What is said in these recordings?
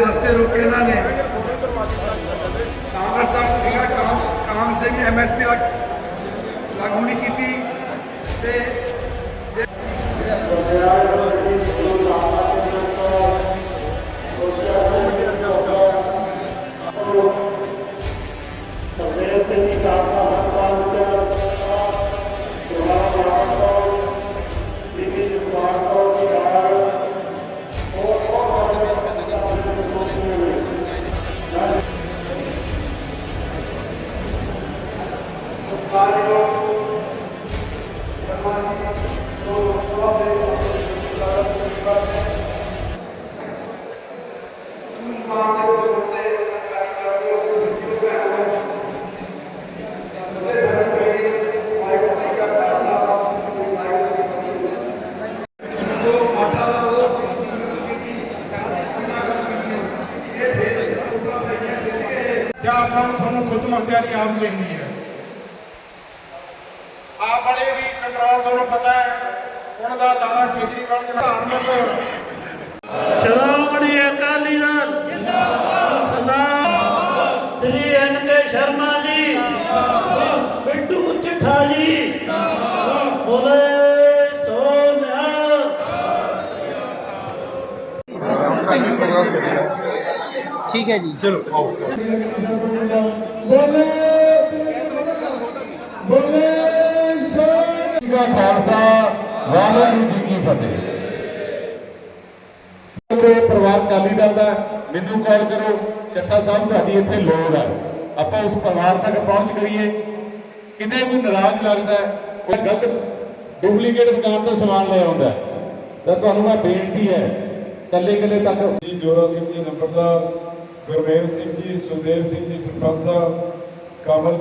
ਰਸਤੇ ਰੋਕੇ ਇਹਨਾਂ ਨੇ। ਕਾਂਗਰਸ ਦਾ ਸੀਗਾ ਕਾਮ, ਕਾਂਗਰਸ ਨੇ ਐਮਐਸਪੀ ਲਾਗੂ ਨਹੀਂ ਕੀਤੀ। ਤੇ ਜਾਂ ਆਪਾਂ ਨੂੰ ਤੁਹਾਨੂੰ ਖੁਦ ਮੁਖਤਿਆਰੀ ਆਪ ਚਾਹੀਦੀ ਹੈ ਆਪ ਵਾਲੇ ਵੀ ਕੰਟਰੋਲ ਤੁਹਾਨੂੰ ਪਤਾ ਹੈ ਉਹਨਾਂ ਦਾ ਲਾਲਾ ਕੇਜਰੀਵਾਲ ਦੇ ਧਾਰਮਿਕ ਸ਼੍ਰੋਮਣੀ ਅਕਾਲੀ ਦਲ। ਜਿੰਦਾਬਾਦ ਸ੍ਰੀ ਐਨ ਕੇ ਸ਼ਰਮਾ ਜੀ। ਬਿੱਟੂ ਚਿੱਠਾ ਜੀ। ਬੋਲੇ ਸੋ ਠੀਕ ਹੈ ਜੀ। ਚਲੋ ਬੋਲੇ ਬੋਲੇ ਸੋ ਜੀ ਕਾ ਖਾਲਸਾ ਵਾਹਿਗੁਰੂ ਜੀ ਕੀ ਫਤਿਹ। ਤੇ ਪਰਿਵਾਰ ਕਾਲੀ ਦਲ ਦਾ ਮੈਨੂੰ ਕਾਲ ਕਰੋ। ਚੱਠਾ ਸਾਹਿਬ ਤੁਹਾਡੀ ਇੱਥੇ ਲੋੜ ਹੈ ਆਪਾਂ ਉਸ ਪਰਿਵਾਰ ਤੱਕ ਪਹੁੰਚ ਕਰੀਏ। ਕਿਤੇ ਕੋਈ ਨਾਰਾਜ਼ ਲੱਗਦਾ ਹੈ, ਕੋਈ ਗਲਤ ਡੁਪਲੀਕੇਟ ਦੁਕਾਨ ਤੋਂ ਸਮਾਨ ਲੈ ਆਉਂਦਾ ਤਾਂ ਤੁਹਾਨੂੰ ਮੈਂ ਬੇਨਤੀ ਹੈ ਕੱਲੇ ਕੱਲੇ ਤੱਕ ਜੀ ਜੋਰਾ ਸਿੰਘ ਜੀ ਨੰਬਰਦਾਰ। ਗੁਰਮੇਲ ਸਿੰਘ ਜੀ ਸੁਦੇਵ ਸਿੰਘ ਜੀ ਸਰਪੰਚ ਸਾਹਿਬ ਕਮਲ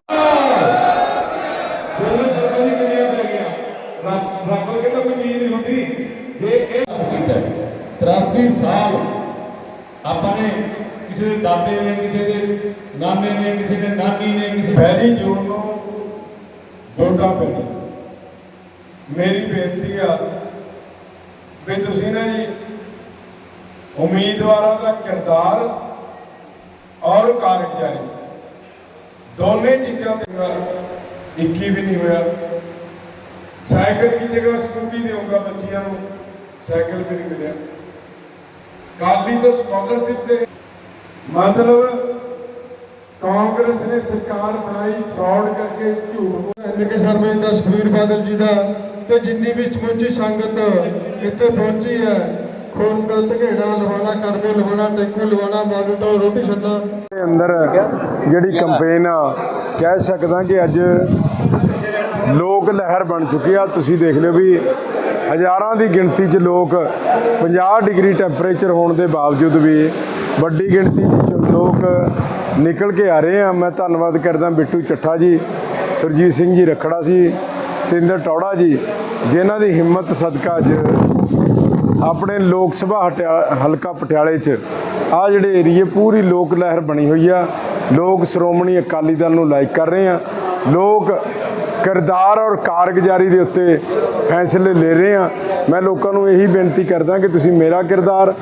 ਦੋਨੋਂ ਸ਼ਬਦਾਂ ਦੀ ਕਿੰਨੀਆਂ ਪੈ ਗਈਆਂ। ਰੱਬ ਰੱਬ ਵਰਗੇ ਤਾਂ ਕੋਈ ਚੀਜ਼ ਨਹੀਂ ਹੁੰਦੀ। ਜੇ ਇਹ ਕੀਤਾ 83 ਸਾਲ ਆਪਾਂ ਨੇ ਕਿਸੇ ਦੇ ਦਾਦੇ ਨੇ ਕਿਸੇ ਦੇ ਨਾਨੇ ਨੇ ਕਿਸੇ ਦੇ ਨਾਨੀ ਨੇ ਕਿਸੇ ਪਹਿਲੀ ਜੂਨ ਨੂੰ ਵੋਟਾਂ ਪੈਣੀ ਮੇਰੀ ਬੇਨਤੀ ਆ ਵੀ ਤੁਸੀਂ ਨਾ ਜੀ ਉਮੀਦਵਾਰਾਂ ਦਾ ਕਿਰਦਾਰ ਔਰ ਕਾਰਗੁਜ਼ਾਰੀ ਦੋਨੇ ਚੀਜ਼ਾਂ ਤੇ 21 ਵੀ ਨਹੀਂ ਹੋਇਆ। ਸਾਈਕਲ ਦੀ ਜਗ੍ਹਾ ਸਕੂਟੀ ਦੇਊਂਗਾ ਬੱਚਿਆਂ ਨੂੰ, ਸਾਈਕਲ ਵੀ ਨਹੀਂ ਮਿਲਿਆ। ਕਾਲੀ ਤੋਂ ਸਕਾਲਰਸ਼ਿਪ ਦੇ ਮਤਲਬ ਕਾਂਗਰਸ ਨੇ ਸਰਕਾਰ ਬਣਾਈ ਫਰਾਡ ਕਰਕੇ ਝੂਠ ਐਨ ਸ਼ਰਮਾ ਜੀ ਦਾ ਸੁਖਬੀਰ ਬਾਦਲ ਜੀ ਦਾ ਤੇ ਜਿੰਨੀ ਵੀ ਸਮੁੱਚੀ ਸੰਗਤ ਇੱਥੇ ਪਹੁੰਚੀ ਹੈ ਖੁਰਦ ਧਗੇੜਾ ਲਵਾਣਾ ਕੜਮੇ ਲਵਾਣਾ ਟੇਕੂ ਲਵਾਣਾ ਮਾਡਟੋ, ਰੋਟੀ ਛੱਡਾ ਦੇ ਅੰਦਰ ਜਿਹੜੀ ਕੰਪੇਨ ਆ, ਕਹਿ ਸਕਦਾ ਕਿ ਅੱਜ ਲੋਕ ਲਹਿਰ ਬਣ ਚੁੱਕੀ ਆ। ਤੁਸੀਂ ਦੇਖ ਲਿਓ ਵੀ ਹਜ਼ਾਰਾਂ ਦੀ ਗਿਣਤੀ 'ਚ ਲੋਕ 50 ਡਿਗਰੀ ਟੈਂਪਰੇਚਰ ਹੋਣ ਦੇ ਬਾਵਜੂਦ ਵੀ ਵੱਡੀ ਗਿਣਤੀ 'ਚ ਲੋਕ ਨਿਕਲ ਕੇ ਆ ਰਹੇ ਆ। ਮੈਂ ਧੰਨਵਾਦ ਕਰਦਾ ਬਿੱਟੂ ਚੱਠਾ ਜੀ, ਸੁਰਜੀਤ ਸਿੰਘ ਜੀ ਰਖੜਾ ਸੀ ਸਿੰਦਰ ਟੌੜਾ ਜੀ, ਜਿਨ੍ਹਾਂ ਦੀ ਹਿੰਮਤ ਸਦਕਾ ਅੱਜ ਆਪਣੇ ਲੋਕ ਸਭਾ ਹਟਿਆ- ਹਲਕਾ ਪਟਿਆਲੇ 'ਚ। ਆ ਜਿਹੜੇ ਏਰੀਏ, ਪੂਰੀ ਲੋਕ ਲਹਿਰ ਬਣੀ ਹੋਈ ਆ। ਲੋਕ ਸ਼੍ਰੋਮਣੀ ਅਕਾਲੀ ਦਲ ਨੂੰ ਲਾਈਕ ਕਰ ਰਹੇ ਆ। ਲੋਕ ਕਿਰਦਾਰ ਔਰ ਕਾਰਗੁਜ਼ਾਰੀ ਦੇ ਉੱਤੇ ਫੈਸਲੇ ਲੈ ਰਹੇ ਆ। ਮੈਂ ਲੋਕਾਂ ਨੂੰ ਇਹੀ ਬੇਨਤੀ ਕਰਦਾ ਕਿ ਤੁਸੀਂ ਮੇਰਾ ਕਿਰਦਾਰ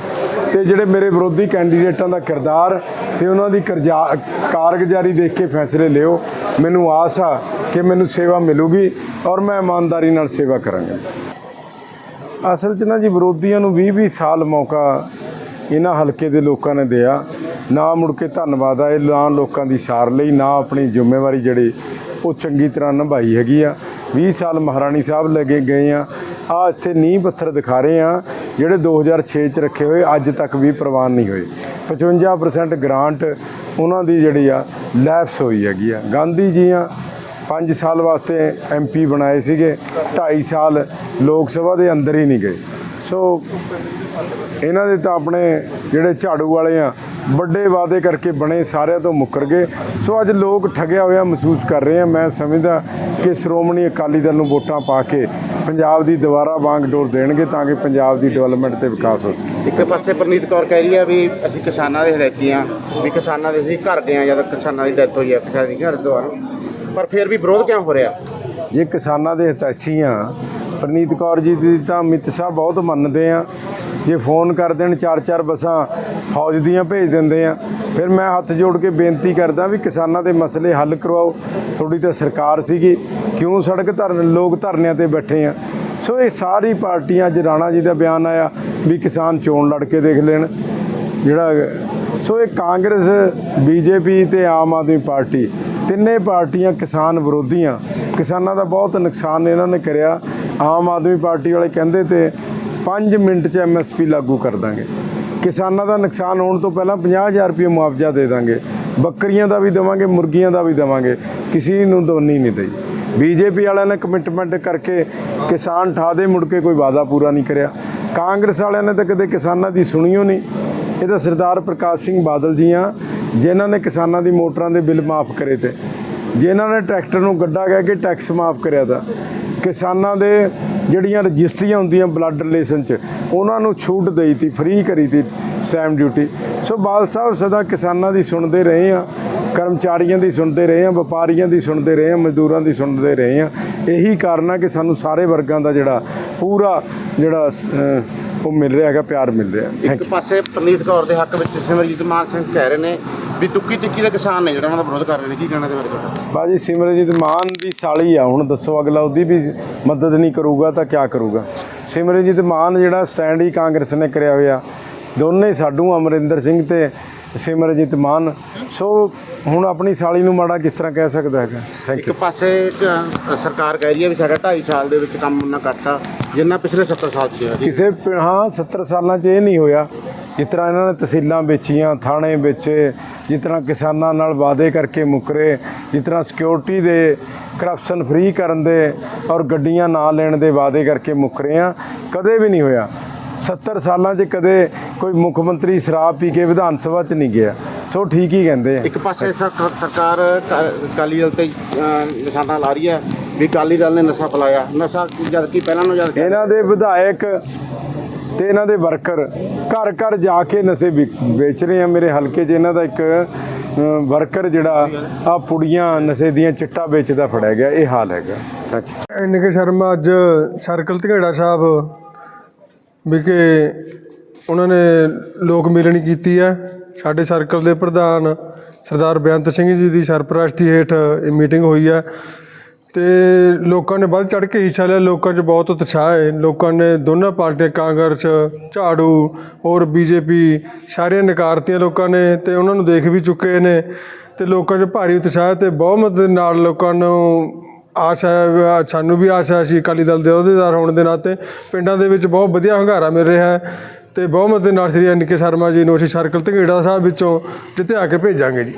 ਤੇ ਜਿਹੜੇ ਮੇਰੇ ਵਿਰੋਧੀ ਕੈਂਡੀਡੇਟਾਂ ਦਾ ਕਿਰਦਾਰ ਤੇ ਉਹਨਾਂ ਦੀ ਕਰਜਾ- ਕਾਰਗੁਜ਼ਾਰੀ ਦੇਖ ਕੇ ਫੈਸਲੇ ਲਿਓ। ਮੈਨੂੰ ਆਸ ਆ ਕਿ ਮੈਨੂੰ ਸੇਵਾ ਮਿਲੂਗੀ ਔਰ ਮੈਂ ਇਮਾਨਦਾਰੀ ਨਾਲ ਸੇਵਾ ਕਰਾਂਗਾ। ਅਸਲ 'ਚ ਨਾ ਜੀ ਵਿਰੋਧੀਆਂ ਨੂੰ 20-20 ਸਾਲ ਮੌਕਾ ਇਹਨਾਂ ਹਲਕੇ ਦੇ ਲੋਕਾਂ ਨੇ ਦਿਆ। ਨਾ ਮੁੜ ਕੇ ਧੰਨਵਾਦ ਆਏ, ਨਾ ਲੋਕਾਂ ਦੀ ਸਾਰ ਲਈ, ਨਾ ਆਪਣੀ ਜ਼ਿੰਮੇਵਾਰੀ ਜਿਹੜੀ ਉਹ ਚੰਗੀ ਤਰ੍ਹਾਂ ਨਿਭਾਈ ਹੈਗੀ ਆ। 20 ਸਾਲ ਮਹਾਰਾਣੀ ਸਾਹਿਬ ਲੱਗੇ ਗਏ ਆ। ਆ ਇੱਥੇ ਨੀਂਹ ਪੱਥਰ ਦਿਖਾ ਰਹੇ ਆ, ਜਿਹੜੇ 2006 ਚ ਰੱਖੇ ਹੋਏ, ਅੱਜ ਤੱਕ ਵੀ ਪ੍ਰਵਾਨ ਨਹੀਂ ਹੋਏ। 55% ਗ੍ਰਾਂਟ ਉਹਨਾਂ ਦੀ ਜਿਹੜੀ ਆ ਲੈਪਸ ਹੋਈ ਹੈਗੀ ਆ। ਗਾਂਧੀ ਜੀ ਆ 5 ਸਾਲ ਵਾਸਤੇ ਐਮਪੀ ਬਣਾਏ ਸੀਗੇ 2.5 ਸਾਲ ਲੋਕ ਸਭਾ ਦੇ ਅੰਦਰ ਹੀ ਨਹੀਂ ਗਏ। ਸੋ ਇਹਨਾਂ ਦੇ ਤਾਂ ਆਪਣੇ ਜਿਹੜੇ ਝਾੜੂ ਵਾਲੇ ਆ ਵੱਡੇ ਵਾਅਦੇ ਕਰਕੇ ਬਣੇ ਸਾਰਿਆਂ ਤੋਂ ਮੁੱਕਰ ਗਏ। ਸੋ ਅੱਜ ਲੋਕ ਠੱਗਿਆ ਹੋਇਆ ਮਹਿਸੂਸ ਕਰ ਰਹੇ ਆ। ਮੈਂ ਸਮਝਦਾ ਕਿ ਸ਼੍ਰੋਮਣੀ ਅਕਾਲੀ ਦਲ ਨੂੰ ਵੋਟਾਂ ਪਾ ਕੇ ਪੰਜਾਬ ਦੀ ਦੁਬਾਰਾ ਵਾਂਗ ਡੋਰ ਦੇਣਗੇ ਤਾਂ ਕਿ ਪੰਜਾਬ ਦੀ ਡਿਵੈਲਪਮੈਂਟ ਤੇ ਵਿਕਾਸ ਹੋ ਸਕੇ। ਇੱਕ ਪਾਸੇ ਪ੍ਰਨੀਤ ਕੌਰ ਕਹਿ ਰਹੀ ਆ ਵੀ ਅਸੀਂ ਕਿਸਾਨਾਂ ਦੇ ਹਦਾਇਤੀ ਆ ਵੀ ਕਿਸਾਨਾਂ ਦੇ ਅਸੀਂ ਘਰ ਗਏ ਆ ਜਦ ਕਿਸਾਨਾਂ ਦੀ ਡੈਥ ਹੋਈ ਆ ਕਿਸਾਨੀ ਘਰ ਦੁਆਰਾ। ਪਰ ਫਿਰ ਵੀ ਵਿਰੋਧ ਕਿਉਂ ਹੋ ਰਿਹਾ? ਜੇ ਕਿਸਾਨਾਂ ਦੇ ਹਿਤੈਸ਼ੀ ਆ। ਪਰਨੀਤ ਕੌਰ ਜੀ ਦੀ ਤਾਂ ਅਮਿਤ ਸ਼ਾਹ ਬਹੁਤ ਮੰਨਦੇ ਆ। ਜੇ ਫੋਨ ਕਰ ਦੇਣ, ਚਾਰ ਚਾਰ ਬੱਸਾਂ ਫੌਜ ਦੀਆਂ ਭੇਜ ਦਿੰਦੇ ਆ। ਫਿਰ ਮੈਂ ਹੱਥ ਜੋੜ ਕੇ ਬੇਨਤੀ ਕਰਦਾ ਵੀ ਕਿਸਾਨਾਂ ਦੇ ਮਸਲੇ ਹੱਲ ਕਰਵਾਓ। ਤੁਹਾਡੀ ਤਾਂ ਸਰਕਾਰ ਸੀਗੀ। ਕਿਉਂ ਸੜਕ ਧਰਨ, ਲੋਕ ਧਰਨਿਆਂ ਤੇ ਬੈਠੇ ਆ। ਸੋ ਇਹ ਸਾਰੀ ਪਾਰਟੀਆਂ, ਅੱਜ ਰਾਣਾ ਜੀ ਦਾ ਬਿਆਨ ਆਇਆ ਵੀ ਕਿਸਾਨ ਚੋਣ ਲੜ ਕੇ ਦੇਖ ਲੈਣ। ਜਿਹੜਾ, ਸੋ ਇਹ ਕਾਂਗਰਸ, ਬੀਜੇਪੀ ਤੇ ਆਮ ਆਦਮੀ ਪਾਰਟੀ ਤਿੰਨੇ ਪਾਰਟੀਆਂ ਕਿਸਾਨ ਵਿਰੋਧੀਆਂ। ਕਿਸਾਨਾਂ ਦਾ ਬਹੁਤ ਨੁਕਸਾਨ ਇਹਨਾਂ ਨੇ ਕਰਿਆ। ਆਮ ਆਦਮੀ ਪਾਰਟੀ ਵਾਲੇ ਕਹਿੰਦੇ ਤੇ 5 ਮਿੰਟ 'ਚ ਐਮਐਸਪੀ ਲਾਗੂ ਕਰ ਦਾਂਗੇ। ਕਿਸਾਨਾਂ ਦਾ ਨੁਕਸਾਨ ਹੋਣ ਤੋਂ ਪਹਿਲਾਂ 50000 ਰੁਪਏ ਮੁਆਵਜ਼ਾ ਦੇ ਦਾਂਗੇ। ਬੱਕਰੀਆਂ ਦਾ ਵੀ ਦੇਵਾਂਗੇ, ਮੁਰਗੀਆਂ ਦਾ ਵੀ ਦੇਵਾਂਗੇ। ਕਿਸੇ ਨੂੰ ਦੋਨੀ ਨਹੀਂ ਦਈ। ਬੀਜੇਪੀ ਵਾਲਿਆਂ ਨੇ ਕਮਿਟਮੈਂਟ ਕਰਕੇ ਕਿਸਾਨ ਠਾ ਦੇ ਮੁੜ ਕੇ ਕੋਈ ਵਾਅਦਾ ਪੂਰਾ ਨਹੀਂ ਕਰਿਆ। ਕਾਂਗਰਸ ਵਾਲਿਆਂ ਨੇ ਤਾਂ ਕਦੇ ਕਿਸਾਨਾਂ ਦੀ ਸੁਣੀਓ ਨਹੀਂ। ਇਹ ਤਾਂ ਸਰਦਾਰ ਪ੍ਰਕਾਸ਼ ਸਿੰਘ ਬਾਦਲ ਜੀ ਆ, ਜਿਨ੍ਹਾਂ ਨੇ ਕਿਸਾਨਾਂ ਦੀ ਮੋਟਰਾਂ ਦੇ ਬਿੱਲ ਮਾਫ ਕਰੇ ਤੇ। ਜਿਨ੍ਹਾਂ ਨੇ ਟਰੈਕਟਰ ਨੂੰ ਗੱਡਾ ਕਹਿ ਕੇ ਟੈਕਸ ਮਾਫ ਕਰਿਆ ਤਾ। ਕਿਸਾਨਾਂ ਦੇ ਜਿਹੜੀਆਂ ਰਜਿਸਟਰੀਆਂ ਹੁੰਦੀਆਂ ਬਲੱਡ ਰਿਲੇਸ਼ਨ ਚ, ਉਹਨਾਂ ਨੂੰ ਛੂਟ ਦੇਈ ਤੀ, ਫ੍ਰੀ ਕਰੀ ਤੀ ਸੈਮ ਡਿਊਟੀ। ਸੋ ਬਾਦਲ ਸਾਹਿਬ ਸਦਾ ਕਿਸਾਨਾਂ ਦੀ ਸੁਣਦੇ ਰਹੇ ਆ। ਕਰਮਚਾਰੀਆਂ ਦੀ ਸੁਣਦੇ ਰਹੇ ਆ ਵਪਾਰੀਆਂ ਦੀ ਸੁਣਦੇ ਰਹੇ ਆ ਮਜ਼ਦੂਰਾਂ ਦੀ ਸੁਣਦੇ ਰਹੇ ਆ ਇਹੀ ਕਾਰਨ ਆ ਕਿ ਸਾਨੂੰ ਸਾਰੇ ਵਰਗਾਂ ਦਾ ਜਿਹੜਾ ਪੂਰਾ ਜਿਹੜਾ ਉਹ ਮਿਲ ਰਿਹਾ ਹੈਗਾ ਪਿਆਰ ਮਿਲ ਰਿਹਾ। ਇੱਕ ਪਾਸੇ ਪ੍ਰਨੀਤ ਕੌਰ ਦੇ ਹੱਕ ਵਿੱਚ ਸਿਮਰਜੀਤ ਮਾਨ ਸਿੰਘ ਕਹਿ ਰਹੇ ਨੇ ਵੀ ਦੁੱਕੀ ਟਿੱਕੀ ਦੇ ਕਿਸਾਨ ਨੇ ਜਿਹੜਾ ਉਹਨਾਂ ਦਾ ਵਿਰੋਧ ਕਰ ਰਹੇ ਨੇ। ਕੀ ਕਹਿਣਾ ਦੇ ਬਾਰੇ? ਬਾਜੀ ਸਿਮਰਜੀਤ ਮਾਨ ਦੀ ਸਾਲੀ ਆ ਹੁਣ ਦੱਸੋ ਅਗਲਾ ਉਹਦੀ ਵੀ ਮਦਦ ਨਹੀਂ ਕਰੂਗਾ ਤਾਂ ਕਿਆ ਕਰੂਗਾ? ਸਿਮਰਜੀਤ ਮਾਨ ਜਿਹੜਾ ਸਟੈਂਡ ਹੀ ਕਾਂਗਰਸ ਨੇ ਕਰਿਆ ਹੋਇਆ ਦੋਨੇ ਸਾਡੂ ਅਮਰਿੰਦਰ ਸਿੰਘ ਤੇ ਸਿਮਰਜੀਤ ਮਾਨ। ਸੋ ਹੁਣ ਆਪਣੀ ਸਾਲੀ ਨੂੰ ਮਾੜਾ ਕਿਸ ਤਰ੍ਹਾਂ ਕਹਿ ਸਕਦਾ ਹੈਗਾ? ਥੈਂਕ ਇੱਕ ਯੂ ਪਾਸੇ ਸਰਕਾਰ ਕਹਿ ਰਹੀ ਹੈ ਵੀ ਸਾਡਾ 2.5 ਸਾਲ ਦੇ ਵਿੱਚ ਕੰਮ ਉਹਨਾਂ ਕਰਤਾ ਜਿੰਨਾ ਪਿਛਲੇ 70 ਸਾਲ ਚ ਹੋਇਆ ਕਿਸੇ ਪਿੰ- ਹਾਂ 70 ਸਾਲਾਂ 'ਚ ਇਹ ਨਹੀਂ ਹੋਇਆ। ਜਿਸ ਤਰ੍ਹਾਂ ਇਹਨਾਂ ਨੇ ਤਹਿਸੀਲਾਂ ਵੇਚੀਆਂ ਥਾਣੇ ਵੇਚੇ ਜਿਸ ਤਰ੍ਹਾਂ ਕਿਸਾਨਾਂ ਨਾਲ ਵਾਅਦੇ ਕਰਕੇ ਮੁਕਰੇ ਜਿਸ ਤਰ੍ਹਾਂ ਸਿਕਿਉਰਿਟੀ ਦੇ ਕਰਪਸ਼ਨ ਫ੍ਰੀ ਕਰਨ ਦੇ ਔਰ ਗੱਡੀਆਂ ਨਾ ਲੈਣ ਦੇ ਵਾਅਦੇ ਕਰਕੇ ਮੁਕਰੇ ਆ ਕਦੇ ਵੀ ਨਹੀਂ ਹੋਇਆ। 70 ਸਾਲਾਂ 'ਚ ਕਦੇ ਕੋਈ ਮੁੱਖ ਮੰਤਰੀ ਸ਼ਰਾਬ ਪੀ ਕੇ ਵਿਧਾਨ ਸਭਾ 'ਚ ਨਹੀਂ ਗਿਆ। ਸੋ ਠੀਕ ਹੀ ਕਹਿੰਦੇ ਆ। ਇੱਕ ਪਾਸੇ ਸਰ- ਸਰਕਾਰ ਅਕਾਲੀ ਦਲ ਤੇ ਨਿਸ਼ਾਨਾ ਲਾ ਰਹੀ ਹੈ ਵੀ ਅਕਾਲੀ ਦਲ ਨੇ ਨਸ਼ਾ ਫਲਾਇਆ। ਨਸ਼ਾ ਜਦ ਕਿ ਪਹਿਲਾਂ ਨੂੰ ਜਦ ਇਹਨਾਂ ਦੇ ਵਿਧਾਇਕ ਤੇ ਇਹਨਾਂ ਦੇ ਵਰਕਰ ਘਰ ਘਰ ਜਾ ਕੇ ਨਸ਼ੇ ਵੇਚ ਰਹੇ ਆ। ਮੇਰੇ ਹਲਕੇ 'ਚ ਇਹਨਾਂ ਦਾ ਇੱਕ ਵਰਕਰ ਜਿਹੜਾ ਆ ਪੁੜੀਆਂ ਨਸ਼ੇ ਦੀਆਂ ਚਿੱਟਾ ਵੇਚਦਾ ਫੜਿਆ ਗਿਆ। ਇਹ ਹਾਲ ਹੈਗਾ। ਥੈਂਕ ਯੂ ਸ਼ਰਮਾ ਅੱਜ ਸਰਕਲ ਧਗੇੜਾ ਸਾਹਿਬ ਵਿਖੇ ਉਹਨਾਂ ਨੇ ਲੋਕ ਮਿਲਣੀ ਕੀਤੀ ਹੈ। ਸਾਡੇ ਸਰਕਲ ਦੇ ਪ੍ਰਧਾਨ ਸਰਦਾਰ ਬੇਅੰਤ ਸਿੰਘ ਜੀ ਦੀ ਸਰਪ੍ਰਸਤੀ ਹੇਠ ਇਹ ਮੀਟਿੰਗ ਹੋਈ ਹੈ। ਅਤੇ ਲੋਕਾਂ ਨੇ ਵੱਧ ਚੜ੍ਹ ਕੇ ਹਿੱਸਾ ਲਿਆ। ਲੋਕਾਂ 'ਚ ਬਹੁਤ ਉਤਸ਼ਾਹ ਹੈ। ਲੋਕਾਂ ਨੇ ਦੋਨਾਂ ਪਾਰਟੀਆਂ, ਕਾਂਗਰਸ, ਝਾੜੂ ਔਰ ਬੀਜੇਪੀ ਸਾਰੀਆਂ ਨਕਾਰਤੀਆਂ ਲੋਕਾਂ ਨੇ ਅਤੇ ਉਹਨਾਂ ਨੂੰ ਦੇਖ ਵੀ ਚੁੱਕੇ ਨੇ ਅਤੇ ਲੋਕਾਂ 'ਚ ਭਾਰੀ ਉਤਸ਼ਾਹ ਅਤੇ ਤੇ ਬਹੁਮਤ ਦੇ ਨਾਲ ਲੋਕਾਂ ਨੂੰ ਆਸ ਹੈ ਸਾਨੂੰ ਵੀ ਆਸ ਹੈ ਅਸੀਂ ਅਕਾਲੀ ਦਲ ਦੇ ਅਹੁਦੇਦਾਰ ਹੋਣ ਦੇ ਨਾਤੇ ਪਿੰਡਾਂ ਦੇ ਵਿੱਚ ਬਹੁਤ ਵਧੀਆ ਹੰਗਾਰਾ ਮਿਲ ਰਿਹਾ ਹੈ ਤੇ ਬਹੁਮਤ ਦੇ ਨਾਲ ਸ੍ਰੀ ਐਨ ਕੇ ਸ਼ਰਮਾ ਜੀ ਨੂੰ ਅਸੀਂ ਸਰਕਲ ਧੰਗੇੜਾ ਸਾਹਿਬ ਵਿੱਚੋਂ ਜਿੱਤੇ ਆ ਕੇ ਭੇਜਾਂਗੇ ਜੀ।